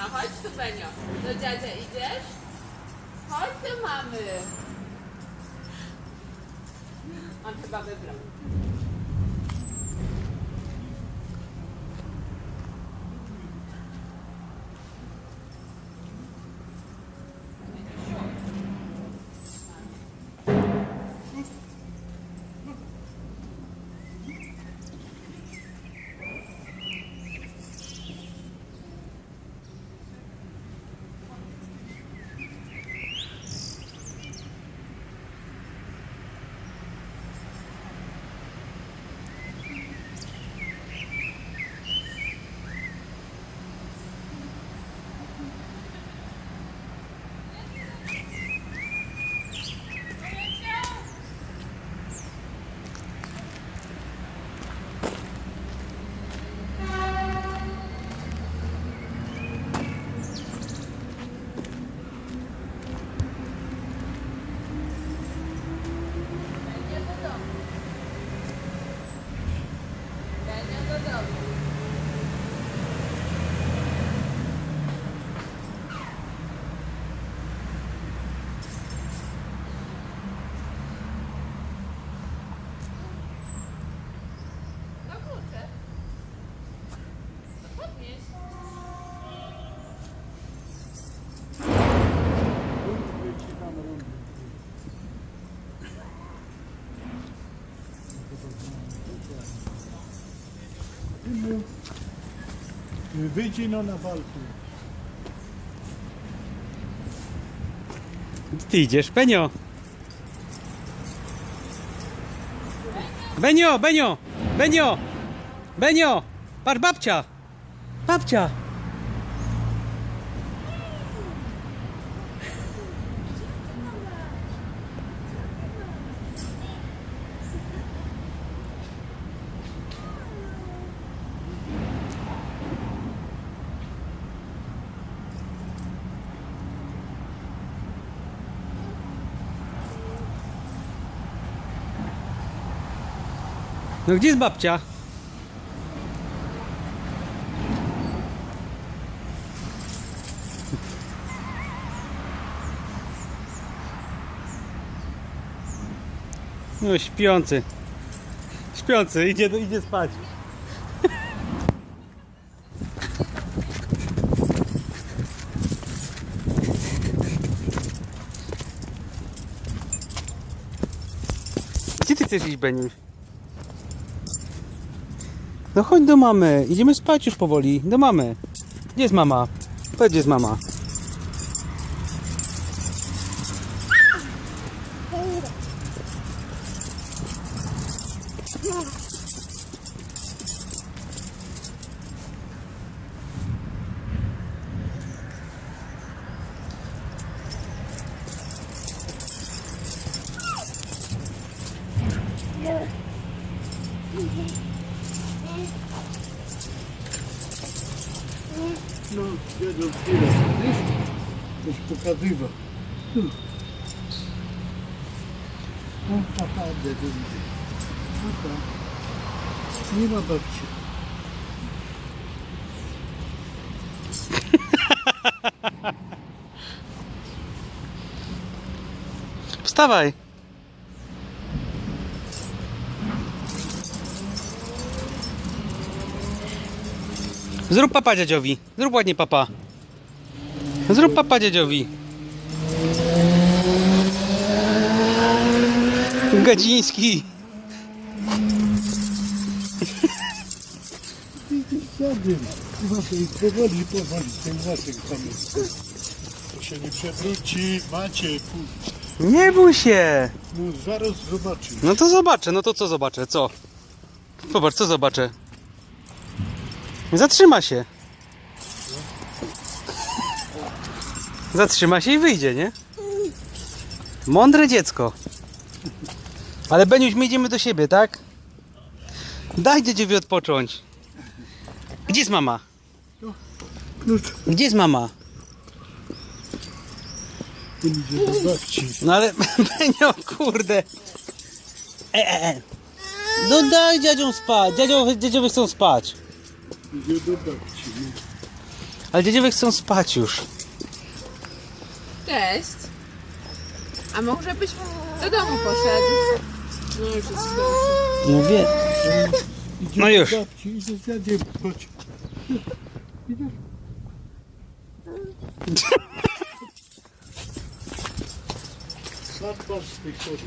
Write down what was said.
No chodź tu, Benio. Do dziadzia idziesz? Chodź tu, mamy. On chyba wybrał. Benio do domu. Benio do domu. No kurczę. No podnieś. Wycinam rundę. Wyjdź no na walkę. Gdzie ty idziesz? Benio! Benio, Benio! Benio! Benio! Patrz, babcia! Babcia! No gdzie jest babcia? No śpiący. Śpiący, idzie, idzie spać. Gdzie ty chcesz iść, Beniuś? No chodź do mamy. Idziemy spać już powoli. Do mamy. Gdzie jest mama? Powiedz, gdzie jest mama. No, jeden chwilę. Widzisz? Coś pokazywa. No, papa, dziadu idzie. Papa. Nie ma babci. Wstawaj. Zrób papa dziadziowi. Zrób ładnie papa. Zrób papa dziadziowi. Gadziński. Dziady. Właśnie powoli, powoli. Ten Waszek tam jest. To się nie przewróci. Macie. Nie bój się. No, zaraz zobaczysz. No to zobaczę. No to co zobaczę? Co? Zobacz, co zobaczę. Zatrzyma się. Zatrzyma się i wyjdzie, nie? Mądre dziecko. Ale Beniuś, my idziemy do siebie, tak? Daj dziedziowi odpocząć. Gdzie jest mama? Gdzie jest mama? No ale Benio, kurde. E, e, e. No daj dziadziom spać. Dziadzio, dziadziowie chcą spać. Idzie do babci. no. Ale dziedziowie chcą spać już. Cześć. A może byś do domu poszedł? No już jest. No wie. Idziemy No już. do babci i ze dziadziem. Chodź. Idziesz? Patrz, patrz z.